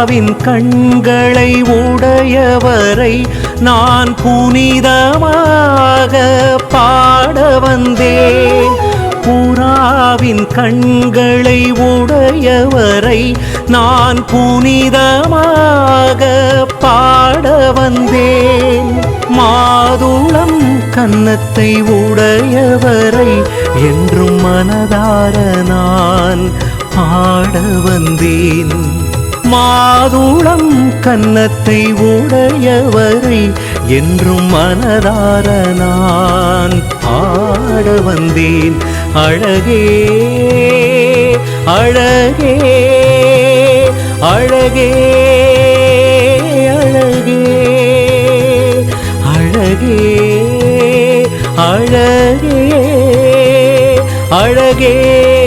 புறாவின் கண்களை உடையவரை நான் புனிதமாக பாட வந்தேன். புறாவின் கண்களை உடையவரை நான் புனிதமாக பாட வந்தேன். மாதுளம் கன்னத்தை உடையவரை என்றும் மனதார நான் பாட வந்தேன். மாதுளம் கன்னத்தை உடையவரை என்றும் மனதார நான் ஆட வந்தேன். அழகே அழகே அழகே அழகே அழகே அழகே அழகே.